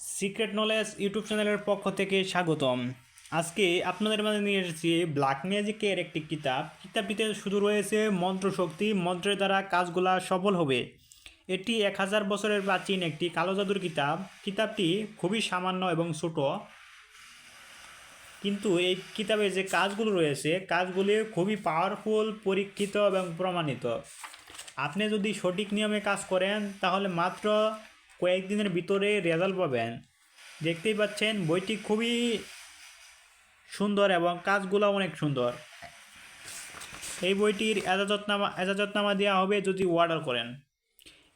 Secret knowledge YouTube চ্যানেলের পক্ষ থেকে স্বাগতম। আজকে আপনাদের মাঝে নিয়ে এসেছি ব্ল্যাক ম্যাজিকের একটি কিতাব। কিতাবটিতে শুধু রয়েছে মন্ত্রশক্তি, মন্ত্রের দ্বারা কাজগুলা সফল হবে। এটি এক হাজার বছরের প্রাচীন একটি কালো জাদুর কিতাব। কিতাবটি খুবই সামান্য এবং ছোট। কিন্তু এই কিতাবে যে কাজগুলো রয়েছে, কাজগুলি খুবই পাওয়ারফুল পরীক্ষিত এবং প্রমাণিত। আপনি যদি সঠিক নিয়মে কাজ করেন, তাহলে মাত্র কয়েকদিনের ভিতরে রেজাল্ট পাবেন। দেখতেই পাচ্ছেন, বইটি খুবই সুন্দর এবং কাজগুলো অনেক সুন্দর। এই বইটির এজাজতনামা এজাজতনামা দেওয়া হবে যদি অর্ডার করেন।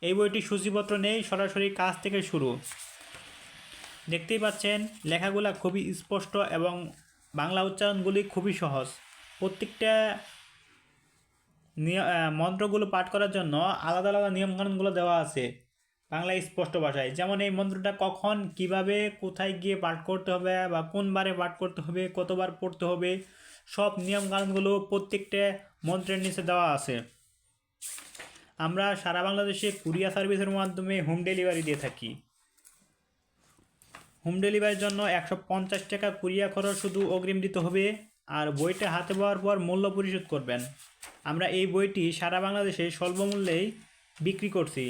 এই বইটি সূচিপত্র নেই, সরাসরি কাজ থেকে শুরু। দেখতেই পাচ্ছেন, লেখাগুলো খুবই স্পষ্ট এবং বাংলা উচ্চারণগুলি খুবই সহজ। প্রত্যেকটা মন্ত্রগুলো পাঠ করার জন্য আলাদা আলাদা নিয়মকানুনগুলো দেওয়া আছে। বাংলায় স্পষ্ট ভাষায় যেমন এই মন্ত্রটা কখন, কীভাবে, কোথায় গিয়ে পাঠ করতে হবে বা কোন বারে পাঠ করতে হবে, কতবার পড়তে হবে, সব নিয়মকানুনগুলো প্রত্যেকটা মন্ত্রের নিচে দেওয়া আছে। আমরা সারা বাংলাদেশে কুরিয়ার সার্ভিসের মাধ্যমে হোম ডেলিভারি দিয়ে থাকি। হোম ডেলিভারির জন্য একশো পঞ্চাশ টাকা কুরিয়া খরচ শুধু অগ্রিম দিতে হবে আর বইটা হাতে পাওয়ার পর মূল্য পরিশোধ করবেন। আমরা এই বইটি সারা বাংলাদেশে স্বল্প মূল্যেই বিক্রি করছি।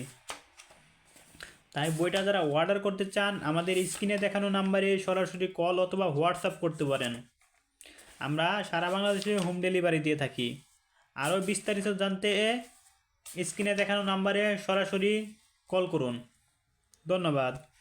তাই বইটা যারা অর্ডার করতে চান, আমাদের স্ক্রিনে দেখানো নাম্বারে সরাসরি কল অথবা হোয়াটসঅ্যাপ করতে পারেন। আমরা সারা বাংলাদেশে হোম ডেলিভারি দিয়ে থাকি। আরও বিস্তারিত জানতে স্ক্রিনে দেখানো নাম্বারে সরাসরি কল করুন। ধন্যবাদ।